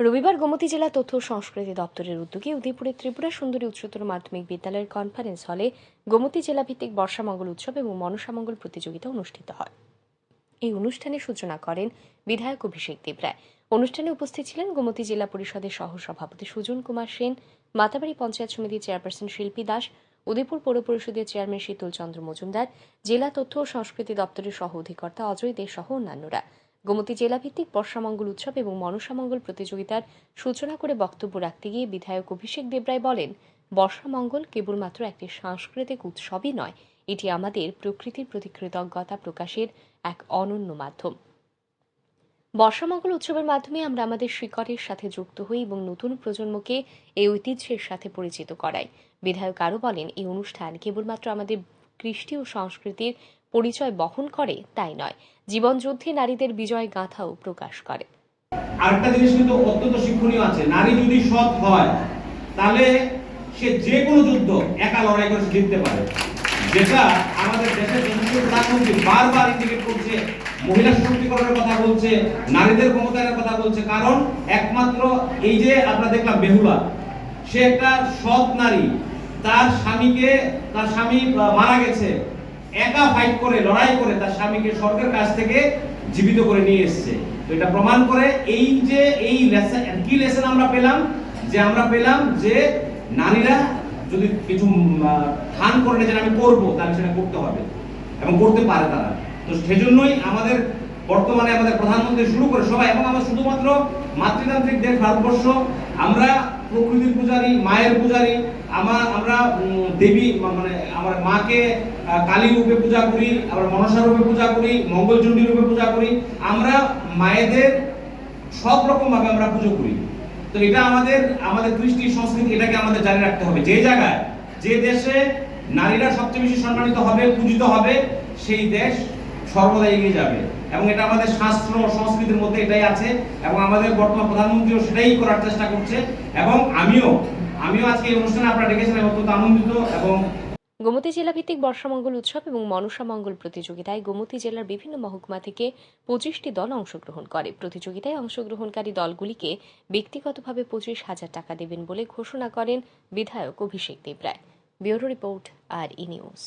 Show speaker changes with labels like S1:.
S1: রবিবার গোমতী জেলা তথ্য ও সংস্কৃতি দপ্তরের উদ্যোগে উদয়পুরের ত্রিপুরা সুন্দরী উচ্চতর মাধ্যমিক বিদ্যালয়ের কনফারেন্স হলে গোমতী জেলাভিত্তিক বর্ষামঙ্গল উৎসব এবং মনসামঙ্গল প্রতিযোগিতা অনুষ্ঠিত হয়। এই অনুষ্ঠানে সূচনা করেন বিধায়ক অভিষেক দেবরায়। অনুষ্ঠানে উপস্থিত ছিলেন গোমতী জেলা পরিষদের সহসভাপতি সুজন কুমার সেন, মাতাবাড়ি পঞ্চায়েত সমিতির চেয়ারপারসন শিল্পী দাস, উদয়পুর পৌর পরিষদের চেয়ারম্যান শীতল চন্দ্র মজুমদার, জেলা তথ্য ও সংস্কৃতি দপ্তরের সহ অধিকর্তা অজয় দে সহ অন্যান্যরা। গোমতী জেলাভিত্তিক বর্ষামঙ্গল উৎসব এবং মনসামঙ্গল প্রতিযোগিতার সূচনা করে বক্তব্য রাখতে গিয়ে বিধায়ক অভিষেক দেবরায় বলেন বর্ষামঙ্গল কেবলমাত্র একটি সাংস্কৃতিক উৎসবই নয়, এটি আমাদের প্রকৃতির প্রতি কৃতজ্ঞতা প্রকাশের এক অনন্য মাধ্যম। বর্ষামঙ্গল উৎসবের মাধ্যমে আমরা আমাদের শিকড়ের সাথে যুক্ত হই এবং নতুন প্রজন্মকে এই ঐতিহ্যের সাথে পরিচিত করাই। বিধায়ক আরও বলেন, এই অনুষ্ঠান কেবলমাত্র আমাদের কৃষ্টি ও সংস্কৃতির পরিচয় বহন করে, তাই নয়। জীবনযুদ্ধে নারীদের বিজয় গাথাও প্রকাশ করে।
S2: আরেকটা জিনিস কিন্তু অত্যন্ত শিক্ষণীয় আছে। নারী যদি সৎ হয়, তাহলে সে যে কোনো যুদ্ধ একা লড়াই করে জিততে পারে। যেটা আমাদের দেশের প্রধানমন্ত্রী বারবার ইন্ডিকেট করছে, মহিলা সশক্তিকরণের কথা বলছে, নারীদের ক্ষমতায়নের কথা বলছে। কারণ একমাত্র এই যে আমরা দেখলাম বেহুলা, সে একটা সৎ নারী। তার স্বামীকে, তার স্বামী মারা গেছে। একা ফাইট করে, লড়াই করে তার স্বামীকে স্বর্গের কাছ থেকে জীবিত করে নিয়ে এসেছে। তো এটা প্রমাণ করে এই যে এই লেসন কি লেসন আমরা পেলাম? যে আমরা পেলাম যে নারীরা যদি কিছু ঠান করে যে আমি করব, তাহলে সেটা করতে হবে। এবং করতে পারে তারা। তো সেজন্যই আমাদের বর্তমানে আমাদের প্রধানমন্ত্রী শুরু করে সবাই, এবং আমরা শুধুমাত্র মাতৃতান্ত্রিক ভারতবর্ষ, আমরা প্রকৃতির পূজারী, মায়ের পূজারী আমার আমরা দেবী মানে আমার মাকে কালী রূপে পূজা করি, আবার মনসা রূপে পূজা করি, মঙ্গলচণ্ডী রূপে পূজা করি, আমরা মায়েদের সব রকম ভাবে আমরা পুজো করি। তো এটা আমাদের আমাদের কৃষ্টি সংস্কৃতি, এটাকে আমাদের জারি রাখতে হবে। যে জায়গায়, যে দেশে নারীরা সবচেয়ে বেশি সম্মানিত হবে, পূজিত হবে, সেই দেশ সর্বদা এগিয়ে যাবে। এবং এটা আমাদের শাস্ত্র সংস্কৃতির মধ্যে এটাই আছে এবং আমাদের বর্তমান প্রধানমন্ত্রীও সেটাই করার চেষ্টা করছে। এবং আমিও আমিও আজকে এই অনুষ্ঠানে আপনারা ডেকেছেন আমি অত্যন্ত আনন্দিত এবং
S1: গোমতী জেলাভিত্তিক বর্ষামঙ্গল উৎসব এবং মনসামঙ্গল প্রতিযোগিতায় গোমতী জেলার বিভিন্ন মহকুমা থেকে পঁচিশটি দল অংশগ্রহণ করে। প্রতিযোগিতায় অংশগ্রহণকারী দলগুলিকে ব্যক্তিগতভাবে পঁচিশ হাজার টাকা দেবেন বলে ঘোষণা করেন বিধায়ক অভিষেক দেবরায়। ব্যুরো রিপোর্ট আর ই নিউজ।